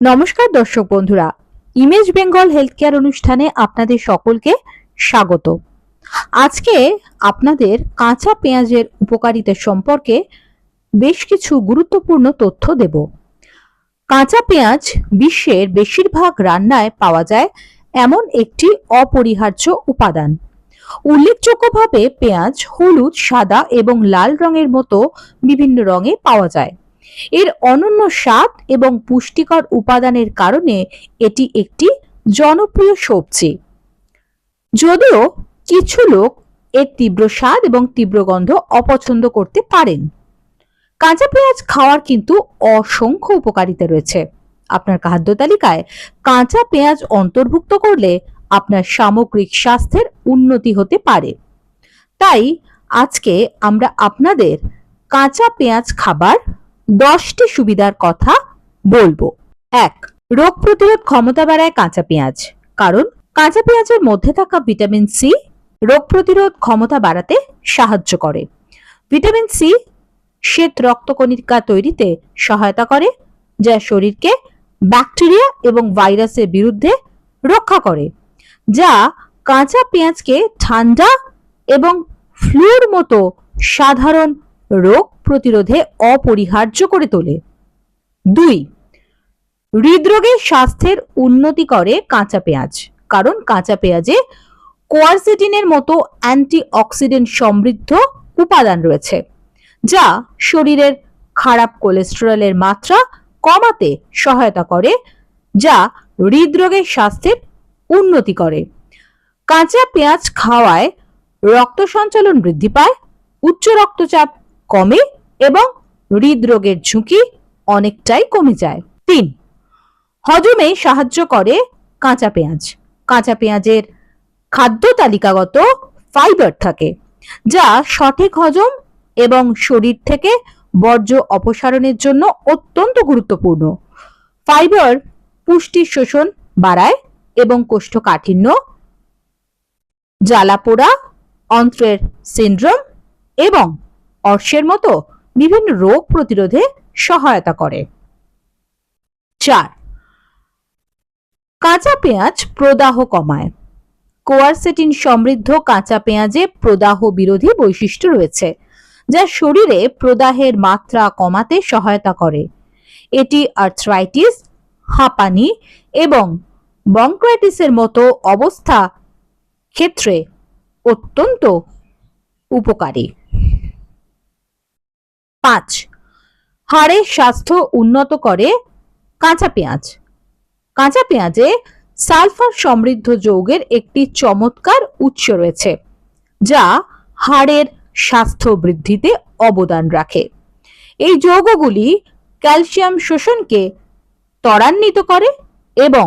নমস্কার দর্শক বন্ধুরা, ইমেজ বেঙ্গল হেলথ কেয়ার অনুষ্ঠানে আপনাদের সকলকে স্বাগত। আজকে আপনাদের কাঁচা পেঁয়াজের উপকারিতা সম্পর্কে বেশ কিছু গুরুত্বপূর্ণ তথ্য দেব। কাঁচা পেঁয়াজ বিশ্বের বেশিরভাগ রান্নায় পাওয়া যায় এমন একটি অপরিহার্য উপাদান। উল্লেখযোগ্যভাবে পেঁয়াজ হলুদ, সাদা এবং লাল রঙের মতো বিভিন্ন রঙে পাওয়া যায়। এর অনন্য স্বাদ এবং পুষ্টিকর উপাদানের কারণে এটি একটি জনপ্রিয় সবজি। যদিও কিছু লোক এর তীব্র স্বাদ এবং তীব্র গন্ধ অপছন্দ করতে পারেন। কাঁচা পেঁয়াজ খাওয়ার কিন্তু অসংখ্য উপকারিতা রয়েছে। আপনার খাদ্য তালিকায় কাঁচা পেঁয়াজ অন্তর্ভুক্ত করলে আপনার সামগ্রিক স্বাস্থ্যের উন্নতি হতে পারে। তাই আজকে আমরা আপনাদের কাঁচা পেঁয়াজ খাবার দশটি সুবিধার কথা বলব। এক, রোগ প্রতিরোধ ক্ষমতা বাড়ায় কাঁচা পেঁয়াজ। কারণ, কাঁচা পেঁয়াজের মধ্যে থাকা ভিটামিন সি রোগ প্রতিরোধ ক্ষমতা বাড়াতে সাহায্য করে। ভিটামিন সি শ্বেত রক্তকণিকা তৈরিতে সহায়তা করে, যা শরীরকে ব্যাকটেরিয়া এবং ভাইরাসের বিরুদ্ধে রক্ষা করে, যা কাঁচা পেঁয়াজকে ঠান্ডা এবং ফ্লুর মতো সাধারণ রোগ প্রতিরোধে অপরিহার্য করে তোলে। দুই হৃদরোগের স্বাস্থ্যের উন্নতি করে কাঁচা পেঁয়াজ। কারণ কাঁচা পেঁয়াজে কোয়ারসিটিনের মতো অ্যান্টিঅক্সিডেন্ট সমৃদ্ধ উপাদান রয়েছে, যা শরীরের খারাপ কোলেস্টেরলের মাত্রা কমাতে সহায়তা করে, যা হৃদরোগের স্বাস্থ্যের উন্নতি করে। কাঁচা পেঁয়াজ খাওয়ায় রক্ত সঞ্চালন বৃদ্ধি পায়, উচ্চ রক্তচাপ কমে এবং হৃদরোগের ঝুঁকি অনেকটাই কমে যায়। তিন, হজমে সাহায্য করে কাঁচা পেঁয়াজ। কাঁচা পেঁয়াজের খাদ্য তালিকাগত ফাইবার থাকে, যা সঠিক হজম এবং শরীর থেকে বর্জ্য অপসারণের জন্য অত্যন্ত গুরুত্বপূর্ণ। ফাইবার পুষ্টি শোষণ বাড়ায় এবং কোষ্ঠকাঠিন্য, জ্বালাপোড়া, অন্ত্রের সিন্ড্রোম এবং অর্শের মতো বিভিন্ন রোগ প্রতিরোধে সহায়তা করে। চার, কাঁচা পেঁয়াজ প্রদাহ কমায়। কোয়ারসেটিন সমৃদ্ধ কাঁচা পেঁয়াজে প্রদাহ বিরোধী বৈশিষ্ট্য রয়েছে, যা শরীরে প্রদাহের মাত্রা কমাতে সহায়তা করে। এটি আর্থ্রাইটিস হাঁপানি এবং বঙ্ক্রাইটিসের মতো অবস্থা ক্ষেত্রে অত্যন্ত উপকারী। পাঁচ। হাড়ের স্বাস্থ্য উন্নত করে কাঁচা পেঁয়াজ। কাঁচা পেঁয়াজে সালফার সমৃদ্ধ যৌগের একটি চমৎকার উৎস রয়েছে, যা হাড়ের স্বাস্থ্য বৃদ্ধিতে অবদান রাখে। এই যৌগগুলি ক্যালসিয়াম শোষণকে ত্বরান্বিত করে এবং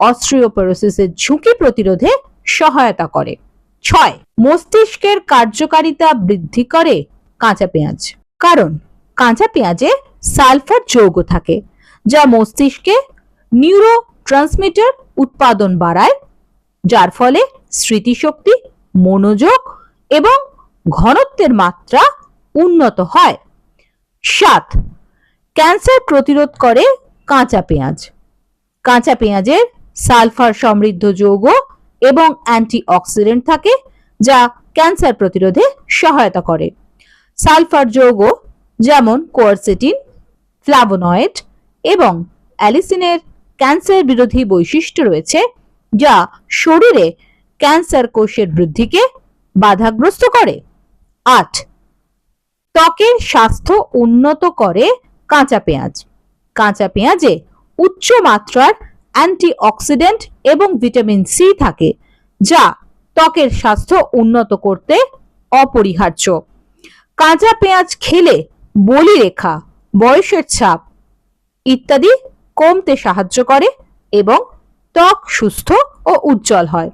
অস্ট্রিওপোরোসিসের ঝুঁকি প্রতিরোধে সহায়তা করে। ছয়, মস্তিষ্কের কার্যকারিতা বৃদ্ধি করে কাঁচা পেঁয়াজ। কারণ কাঁচা পেঁয়াজে সালফার যৌগ থাকে, যা মস্তিষ্কে নিউরো ট্রান্সমিটার উৎপাদন বাড়ায়, যার ফলে স্মৃতিশক্তি, মনোযোগ এবং ঘনত্বের মাত্রা উন্নত হয়। সাত, ক্যান্সার প্রতিরোধ করে কাঁচা পেঁয়াজ। কাঁচা পেঁয়াজের সালফার সমৃদ্ধ যৌগ এবং অ্যান্টিঅক্সিডেন্ট থাকে, যা ক্যান্সার প্রতিরোধে সহায়তা করে। সালফার যৌগ, যেমন কোয়ারসেটিন, ফ্লাভোনয়েড এবং অ্যালিসিনের ক্যান্সার বিরোধী বৈশিষ্ট্য রয়েছে, যা শরীরে ক্যান্সার কোষের বৃদ্ধিকে বাধাগ্রস্ত করে। আট, ত্বকের স্বাস্থ্য উন্নত করে কাঁচা পেঁয়াজ। কাঁচা পেঁয়াজে উচ্চ মাত্রার অ্যান্টিঅক্সিডেন্ট এবং ভিটামিন সি থাকে, যা ত্বকের স্বাস্থ্য উন্নত করতে অপরিহার্য। কাঁচা পেঁয়াজ খেলে বলিরেখা বয়সের ছাপ ইত্যাদি কমতে সাহায্য করে এবং ত্বক সুস্থ ও উজ্জ্বল হয়।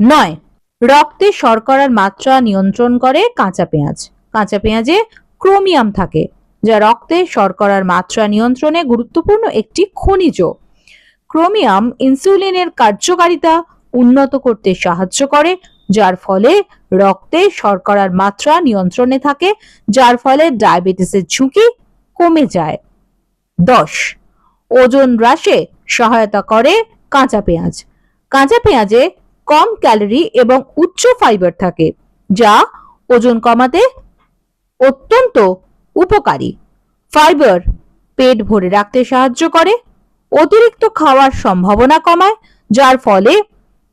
নয়, রক্তে শর্করার মাত্রা নিয়ন্ত্রণ করে কাঁচা পেঁয়াজ। কাঁচা পেঁয়াজে ক্রোমিয়াম থাকে, যা রক্তে শর্করার মাত্রা নিয়ন্ত্রণে গুরুত্বপূর্ণ একটি খনিজ। ক্রোমিয়াম ইনসুলিনের কার্যকারিতা উন্নত করতে সাহায্য করে যার ফলে রক্তে শর্করার মাত্রা নিয়ন্ত্রণে থাকে, যার ফলে ডায়াবেটিসের ঝুঁকি কমে যায়। দশ, ওজন হ্রাসে সহায়তা করে কাঁচা পেঁয়াজ। কাঁচা পেঁয়াজে কম ক্যালোরি এবং উচ্চ ফাইবার থাকে, যা ওজন কমাতে অত্যন্ত উপকারী। ফাইবার পেট ভরে রাখতে সাহায্য করে, অতিরিক্ত খাওয়ার সম্ভাবনা কমায়, যার ফলে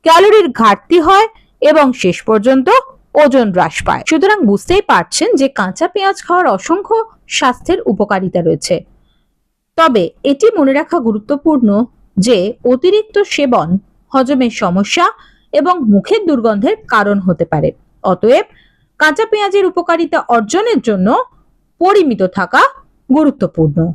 ক্যালোরির ঘাটতি হয় এবং শেষ পর্যন্ত ওজন হ্রাস পায়। সুতরাং বুঝতেই পারছেন যে কাঁচা পেঁয়াজ খাওয়ার অসংখ্য স্বাস্থ্যের উপকারিতা রয়েছে। তবে এটি মনে রাখা গুরুত্বপূর্ণ যে অতিরিক্ত সেবন হজমের সমস্যা এবং মুখের দুর্গন্ধের কারণ হতে পারে। অতএব কাঁচা পেঁয়াজের উপকারিতা অর্জনের জন্য পরিমিত থাকা গুরুত্বপূর্ণ।